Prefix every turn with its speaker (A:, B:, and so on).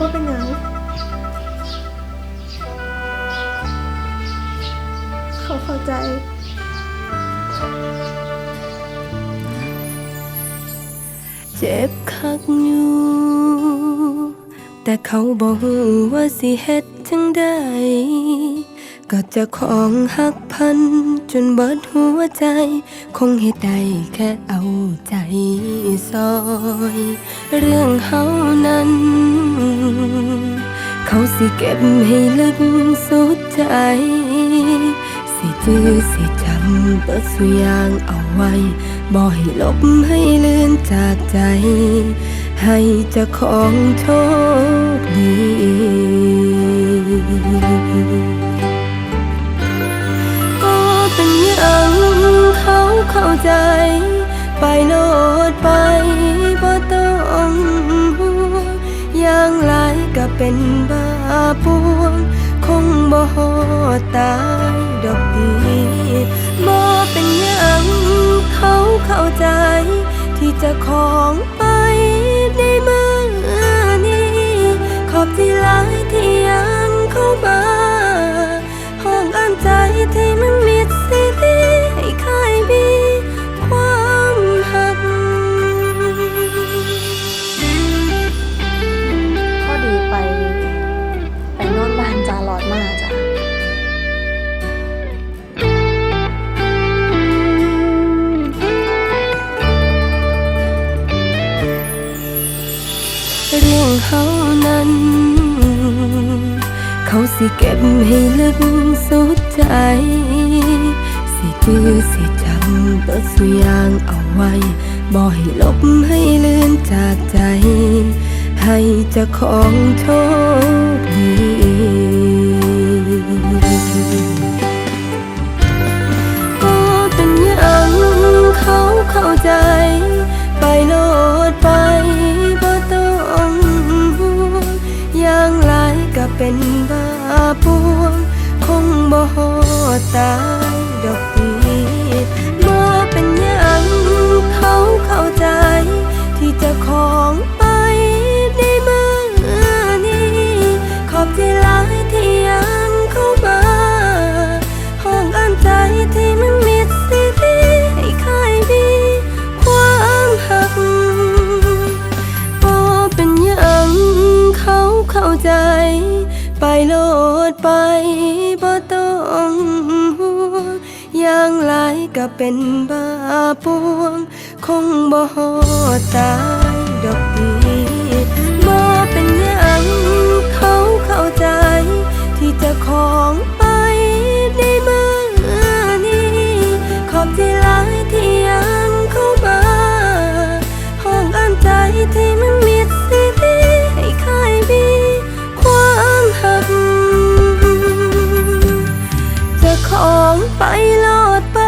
A: บ่เป็หนเขาเข้าใจ
B: เจ็บคักอยู่ แต่เขาบอกว่าสิเฮ็ดจังได้ ก็จะของหักพัน จนเบิดหัวใจ คงเหตุใดแค่เอาใจซอย เรื่องเฮานั้น เขาสิเก็บให้ลึกสุดใจ สิจื้อสิจำเปิดสุยางเอาไว้ บ่ให้ลบให้เลือนจากใจ ให้จ้าของโชคดี ใจ ไปโลดไปบ่ต้องห่วงอย่างไรก็เป็นบาปวง คงบ่ฮอดตายดอกดีบ่เป็นย่างเขาเข้าใจ ที่จะของไปในมือนี้ ขอบที่หลาย เรื่
A: อ
B: งเขานั้น เขาสิเก็บให้ลึกสุดใจ สิจื้อสิจำเปิดสุยางเอาไว้ บ่ให้ลบให้เลือนจากใจ ให้เจ้าของโชคดีก็เป็นอย่างเขาเข้าใจ ไปโลดไป เป็นบาปวง คงบ่ฮอตายดอกดีบ่เป็นย่างเขาเข้าใจ ที่จะของไปในเมื่อนี้ ขอบที่หลายที่ยังเข้ามาห้องอ่านใจที่มันมิดซีดีให้ใครมีความหักบ่เป็นย่างเขาเข้าใจ ไปโลดไปบ่ต้องห่วงอย่างไรก็เป็นบ้าปวง คงบ่ฮอดตายดอกดี ไปโลดไป